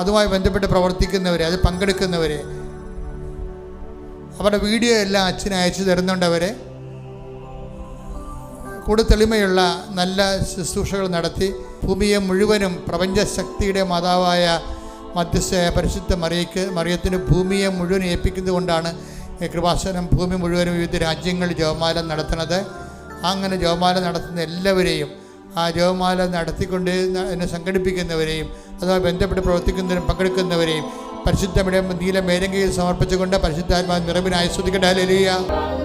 അതുമായി ബന്ധപ്പെട്ട് പ്രവർത്തിക്കുന്നവരെ അത് പങ്കെടുക്കുന്നവരെ. അവരുടെ വീഡിയോ എല്ലാം അച്ഛന് അയച്ചു തരുന്നുണ്ടവരെ കൂടുതൽ തെളിമയുള്ള നല്ല ശുശ്രൂഷകൾ നടത്തി ഭൂമിയെ മുഴുവനും പ്രപഞ്ചശക്തിയുടെ മാതാവായ മധ്യസ്ഥയായ പരിശുദ്ധ മറിയക്ക് മറിയത്തിന് ഭൂമിയെ മുഴുവൻ ഏൽപ്പിക്കുന്നതുകൊണ്ടാണ് കൃപാസനം ഭൂമി മുഴുവനും വിവിധ രാജ്യങ്ങളിൽ ജവമാല നടത്തുന്നത്. അങ്ങനെ ജോമാലം നടത്തുന്ന എല്ലാവരെയും ആ ജപമാല നടത്തിക്കൊണ്ട് എന്നെ സംഘടിപ്പിക്കുന്നവരെയും അതുമായി ബന്ധപ്പെട്ട് പ്രവർത്തിക്കുന്നവരും പങ്കെടുക്കുന്നവരെയും പരിശുദ്ധമിടം നീല മേരങ്കയിൽ സമർപ്പിച്ചുകൊണ്ട് പരിശുദ്ധാത്മാ നിറവിനായി ശ്രദ്ധിക്കട്ടെ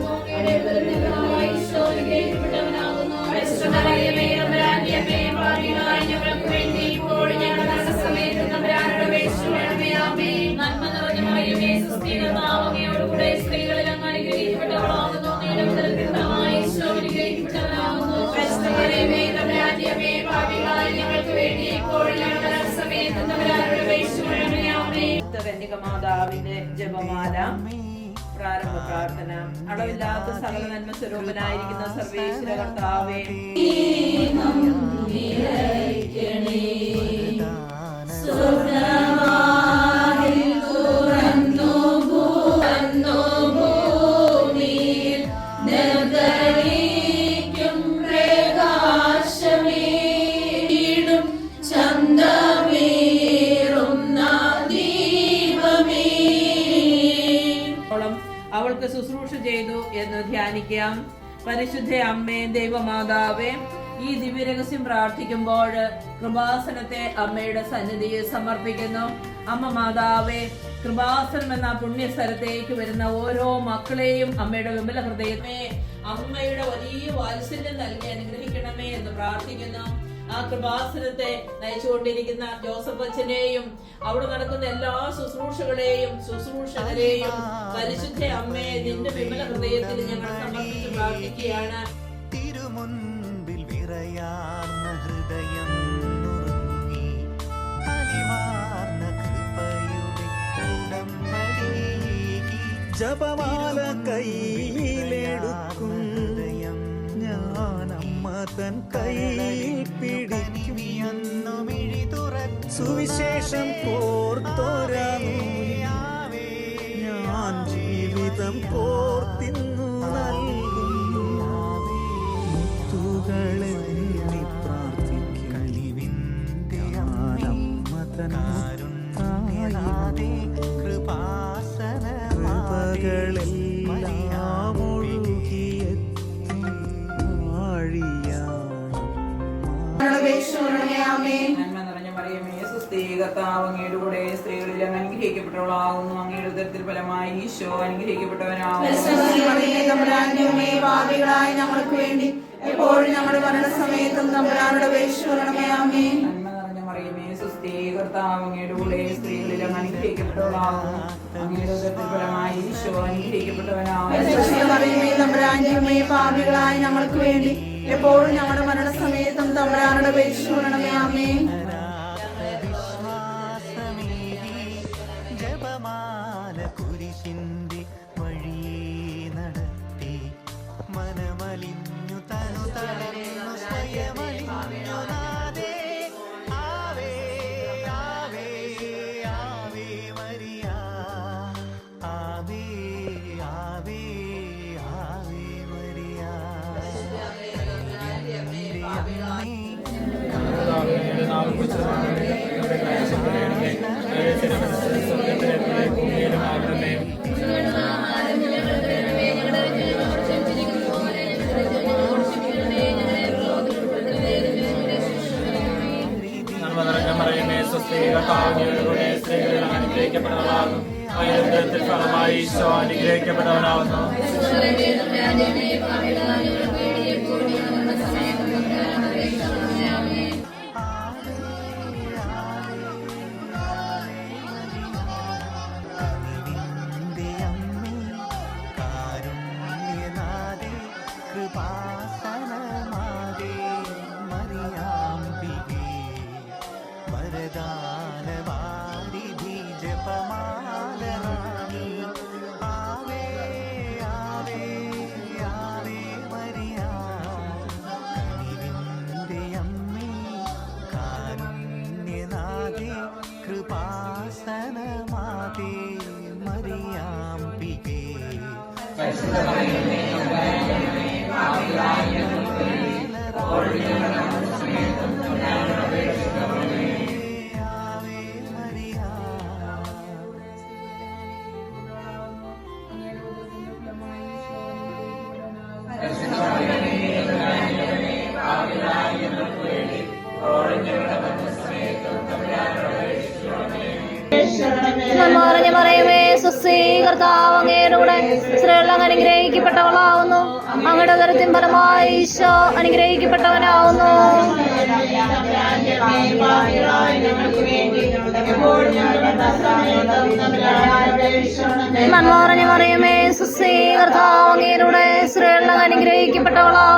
ഹല്ലേലൂയ മാതാവിന്റെ ജപമാല പ്രാരംഭ പ്രാർത്ഥന അളവില്ലാത്ത സകല നന്മ സ്വരൂപനായിരിക്കുന്ന സർവേശ്വര കർത്താവേ അവൾക്ക് ശുശ്രൂഷ ചെയ്തു എന്ന് ധ്യാനിക്കാം. പരിശുദ്ധ അമ്മേ ദൈവമാതാവേ ഈ ദിവ്യരഹസ്യം പ്രാർത്ഥിക്കുമ്പോൾ കൃപാസനത്തെ അമ്മയുടെ സന്നിധിയിൽ സമർപ്പിക്കുന്നു. അമ്മ മാതാവേ കൃപാസനം എന്ന പുണ്യ സ്ഥലത്തേക്ക് വരുന്ന ഓരോ മക്കളെയും അമ്മയുടെ വിമല ഹൃദയമേ അമ്മയുടെ വലിയ വാത്സല്യം നൽകി അനുഗ്രഹിക്കണമേ എന്ന് പ്രാർത്ഥിക്കുന്നു. ആ കൃപാസനത്തെ നയിച്ചുകൊണ്ടിരിക്കുന്ന ജോസഫ് അച്ഛനെയും അവിടെ നടക്കുന്ന എല്ലാ ശുശ്രൂഷകളെയും ശുശ്രൂഷകരെയും പരിശുദ്ധ അമ്മയെ നിന്റെ വിമല ഹൃദയത്തിൽ ഞങ്ങൾ സമർപ്പിച്ച് പ്രാർത്ഥിക്കുകയാണ്. തിരുമുൻപിൽ വിറയാർന്ന ഹൃദയം ജപമാല കയ്യിലെടുക്കും. ഞാൻ അമ്മ തൻ കയ്യിൽ സുവിശേഷം കോർത്തോരാമേ. ഞാൻ ജീവിതം കോർത്തിന്നു നൽകുന്നു. മുത്തുകളെണ്ണി പ്രാർത്ഥിക്കും. കഴിവിന്റെ ആഴിയാണ് നന്മ നിറഞ്ഞ മറിയമേ സുസ്ഥീ കർത്താവ് അങ്ങയുടെ കൂടെ സ്ത്രീകളിൽ അങ്ങ് അനുഗ്രഹിക്കപ്പെട്ടവളാകുന്നു. അങ്ങയുടെ ഉദരത്തിൽ ഫലമായി ഈശോ അനുഗ്രഹിക്കപ്പെട്ടവനാകും ഞങ്ങൾക്ക് വേണ്ടി എപ്പോഴും ഞങ്ങളുടെ മരണസമയത്തും തമ്പുരാനുടെ വേശ്വരണമേ ആമേ നന്മ നിറഞ്ഞ മറിയമേ സുസ്ഥീ കർത്താവ് അങ്ങയുടെ കൂടെ സ്ത്രീകളിൽ അങ്ങ് അനുഗ്രഹിക്കപ്പെട്ടവളാകുന്നു. അങ്ങയുടെ ഉദരത്തിൽ ഫലമായി ഈശോ അനുഗ്രഹിക്കപ്പെട്ടവനാകും പാപികളായ ഞങ്ങൾക്ക് വേണ്ടി എപ്പോഴും ഞങ്ങളുടെ മരണസമയത്തും തമ്പുരാനുടെ വേശ്വരണമേ ആമേ സ്ത്രീകൾ താഴ്ന്നിയുടെ സ്ത്രീകൾ അനുഗ്രഹിക്കപ്പെട്ടവളാകുന്നു അനന്തരത്തിൽ ഫലമായി ഈശോ അനുഗ്രഹിക്കപ്പെട്ടവനാകുന്നു കൃപാസ വരദാനവാരിധി ജപമാലറാണി ആവേ ആവേ ആവേ മരിയ കനിവിന്റെ അമ്മേ കാരുണ്യനാഥേ കൃപാസനമാതേ മറിയാംബികേ ആവേ നന്മറിഞ്ഞ പറയുമേ സുസ്ഥീ കർത്താവ് അങ്ങയുടെ സ്ത്രീകൾ അങ്ങ് അനുഗ്രഹിക്കപ്പെട്ടവളാവുന്നു. അങ്ങയുടെ തരത്തിൻ പരമായി ഈശോ അനുഗ്രഹിക്കപ്പെട്ടവനാവുന്നു. നന്മറിഞ്ഞ പറയുമേ സുസ്ഥീ കർത്താവ് അങ്ങ് അനുഗ്രഹിക്കപ്പെട്ടവളാവുന്നു.